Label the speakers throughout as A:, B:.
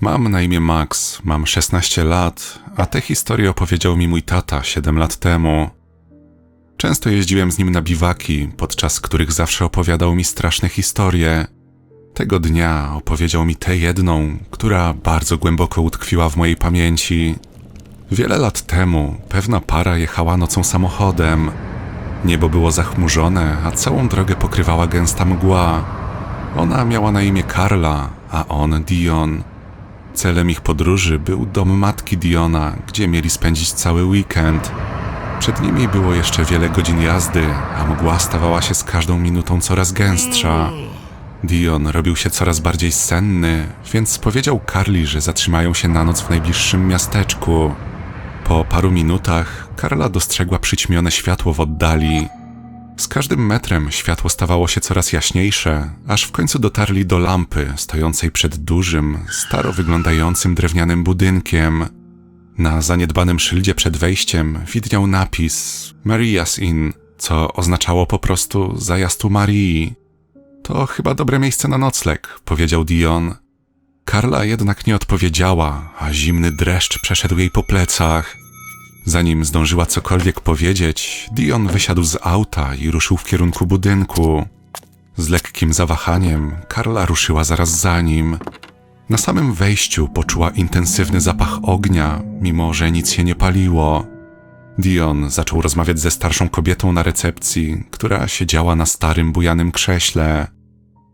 A: Mam na imię Max, mam 16 lat, a tę historię opowiedział mi mój tata 7 lat temu. Często jeździłem z nim na biwaki, podczas których zawsze opowiadał mi straszne historie. Tego dnia opowiedział mi tę jedną, która bardzo głęboko utkwiła w mojej pamięci. Wiele lat temu pewna para jechała nocą samochodem. Niebo było zachmurzone, a całą drogę pokrywała gęsta mgła. Ona miała na imię Karla, a on Dion. Celem ich podróży był dom matki Diona, gdzie mieli spędzić cały weekend. Przed nimi było jeszcze wiele godzin jazdy, a mgła stawała się z każdą minutą coraz gęstsza. Dion robił się coraz bardziej senny, więc powiedział Karli, że zatrzymają się na noc w najbliższym miasteczku. Po paru minutach Karla dostrzegła przyćmione światło w oddali. Z każdym metrem światło stawało się coraz jaśniejsze, aż w końcu dotarli do lampy stojącej przed dużym, staro wyglądającym drewnianym budynkiem. Na zaniedbanym szyldzie przed wejściem widniał napis Maria's Inn, co oznaczało po prostu zajazd u Marii. To chyba dobre miejsce na nocleg, powiedział Dion. Karla jednak nie odpowiedziała, a zimny dreszcz przeszedł jej po plecach. Zanim zdążyła cokolwiek powiedzieć, Dion wysiadł z auta i ruszył w kierunku budynku. Z lekkim zawahaniem Karla ruszyła zaraz za nim. Na samym wejściu poczuła intensywny zapach ognia, mimo że nic się nie paliło. Dion zaczął rozmawiać ze starszą kobietą na recepcji, która siedziała na starym, bujanym krześle.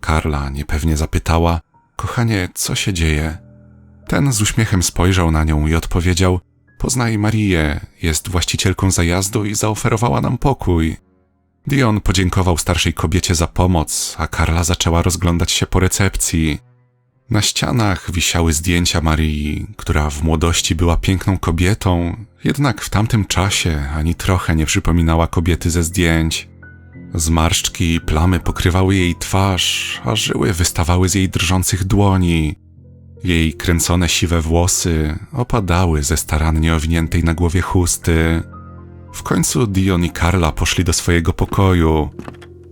A: Karla niepewnie zapytała: Kochanie, co się dzieje? Ten z uśmiechem spojrzał na nią i odpowiedział: Poznaj Marię, jest właścicielką zajazdu i zaoferowała nam pokój. Dion podziękował starszej kobiecie za pomoc, a Karla zaczęła rozglądać się po recepcji. Na ścianach wisiały zdjęcia Marii, która w młodości była piękną kobietą, jednak w tamtym czasie ani trochę nie przypominała kobiety ze zdjęć. Zmarszczki i plamy pokrywały jej twarz, a żyły wystawały z jej drżących dłoni. Jej kręcone siwe włosy opadały ze starannie owiniętej na głowie chusty. W końcu Dion i Karla poszli do swojego pokoju.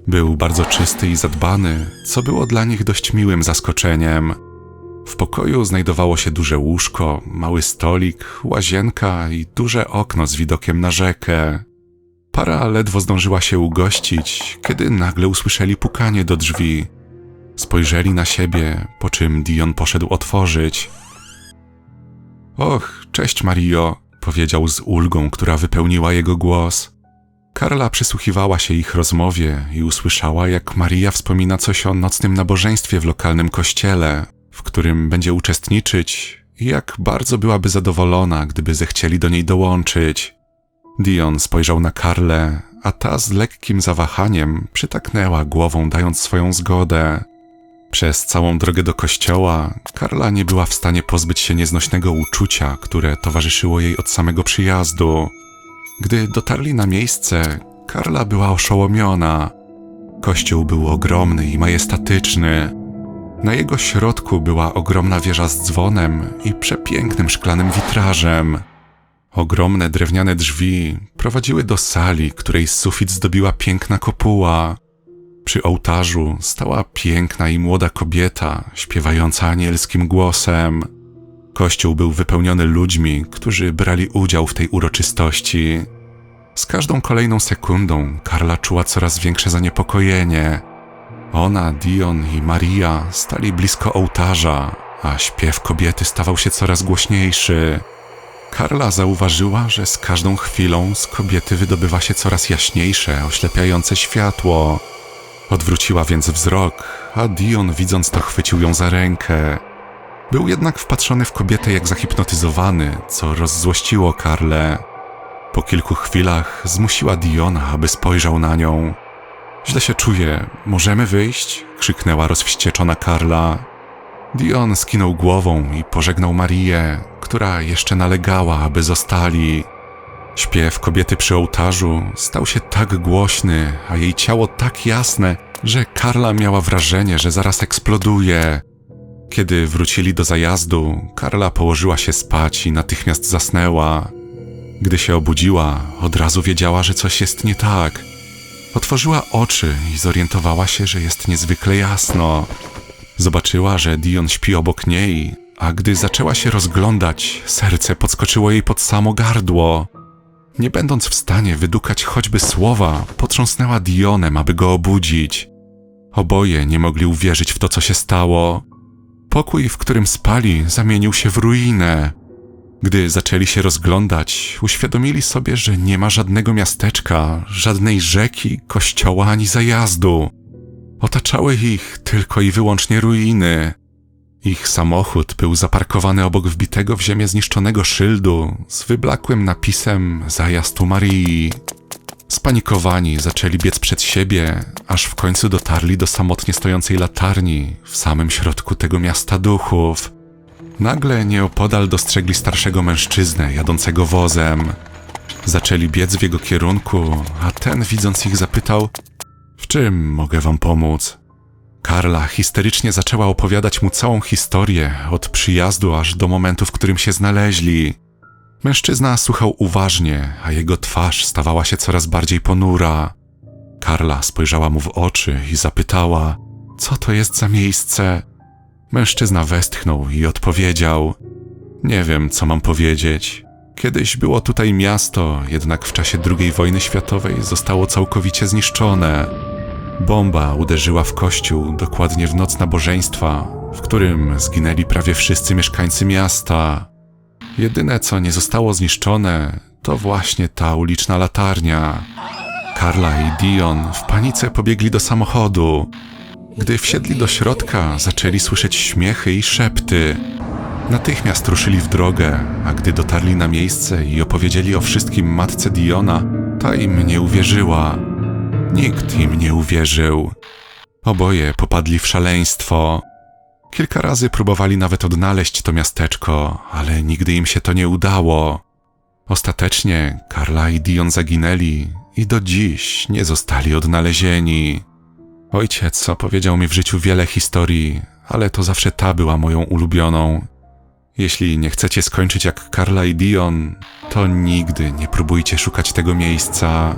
A: Był bardzo czysty i zadbany, co było dla nich dość miłym zaskoczeniem. W pokoju znajdowało się duże łóżko, mały stolik, łazienka i duże okno z widokiem na rzekę. Para ledwo zdążyła się ugościć, kiedy nagle usłyszeli pukanie do drzwi. Spojrzeli na siebie, po czym Dion poszedł otworzyć. Och, cześć Mario, powiedział z ulgą, która wypełniła jego głos. Karla przysłuchiwała się ich rozmowie i usłyszała, jak Maria wspomina coś o nocnym nabożeństwie w lokalnym kościele, w którym będzie uczestniczyć i jak bardzo byłaby zadowolona, gdyby zechcieli do niej dołączyć. Dion spojrzał na Karlę, a ta z lekkim zawahaniem przytaknęła głową, dając swoją zgodę. Przez całą drogę do kościoła Karla nie była w stanie pozbyć się nieznośnego uczucia, które towarzyszyło jej od samego przyjazdu. Gdy dotarli na miejsce, Karla była oszołomiona. Kościół był ogromny i majestatyczny. Na jego środku była ogromna wieża z dzwonem i przepięknym szklanym witrażem. Ogromne drewniane drzwi prowadziły do sali, której sufit zdobiła piękna kopuła. Przy ołtarzu stała piękna i młoda kobieta, śpiewająca anielskim głosem. Kościół był wypełniony ludźmi, którzy brali udział w tej uroczystości. Z każdą kolejną sekundą Karla czuła coraz większe zaniepokojenie. Ona, Dion i Maria stali blisko ołtarza, a śpiew kobiety stawał się coraz głośniejszy. Karla zauważyła, że z każdą chwilą z kobiety wydobywa się coraz jaśniejsze, oślepiające światło. Odwróciła więc wzrok, a Dion widząc to chwycił ją za rękę. Był jednak wpatrzony w kobietę jak zahipnotyzowany, co rozzłościło Karlę. Po kilku chwilach zmusiła Diona, aby spojrzał na nią. Źle się czuję, możemy wyjść? krzyknęła rozwścieczona Karla. Dion skinął głową i pożegnał Marię, która jeszcze nalegała, aby zostali. Śpiew kobiety przy ołtarzu stał się tak głośny, a jej ciało tak jasne, że Karla miała wrażenie, że zaraz eksploduje. Kiedy wrócili do zajazdu, Karla położyła się spać i natychmiast zasnęła. Gdy się obudziła, od razu wiedziała, że coś jest nie tak. Otworzyła oczy i zorientowała się, że jest niezwykle jasno. Zobaczyła, że Dion śpi obok niej, a gdy zaczęła się rozglądać, serce podskoczyło jej pod samo gardło. Nie będąc w stanie wydukać choćby słowa, potrząsnęła Dionem, aby go obudzić. Oboje nie mogli uwierzyć w to, co się stało. Pokój, w którym spali, zamienił się w ruinę. Gdy zaczęli się rozglądać, uświadomili sobie, że nie ma żadnego miasteczka, żadnej rzeki, kościoła ani zajazdu. Otaczały ich tylko i wyłącznie ruiny. Ich samochód był zaparkowany obok wbitego w ziemię zniszczonego szyldu z wyblakłym napisem Zajazd Marii. Spanikowani zaczęli biec przed siebie, aż w końcu dotarli do samotnie stojącej latarni w samym środku tego miasta duchów. Nagle nieopodal dostrzegli starszego mężczyznę jadącego wozem. Zaczęli biec w jego kierunku, a ten widząc ich zapytał: W czym mogę wam pomóc? Karla histerycznie zaczęła opowiadać mu całą historię, od przyjazdu aż do momentu, w którym się znaleźli. Mężczyzna słuchał uważnie, a jego twarz stawała się coraz bardziej ponura. Karla spojrzała mu w oczy i zapytała: Co to jest za miejsce? Mężczyzna westchnął i odpowiedział: Nie wiem, co mam powiedzieć. Kiedyś było tutaj miasto, jednak w czasie II wojny światowej zostało całkowicie zniszczone. Bomba uderzyła w kościół dokładnie w noc nabożeństwa, w którym zginęli prawie wszyscy mieszkańcy miasta. Jedyne, co nie zostało zniszczone, to właśnie ta uliczna latarnia. Karla i Dion w panice pobiegli do samochodu. Gdy wsiedli do środka, zaczęli słyszeć śmiechy i szepty. Natychmiast ruszyli w drogę, a gdy dotarli na miejsce i opowiedzieli o wszystkim matce Diona, ta im nie uwierzyła. Nikt im nie uwierzył. Oboje popadli w szaleństwo. Kilka razy próbowali nawet odnaleźć to miasteczko, ale nigdy im się to nie udało. Ostatecznie Karla i Dion zaginęli i do dziś nie zostali odnalezieni. Ojciec opowiedział mi w życiu wiele historii, ale to zawsze ta była moją ulubioną. Jeśli nie chcecie skończyć jak Karla i Dion, to nigdy nie próbujcie szukać tego miejsca.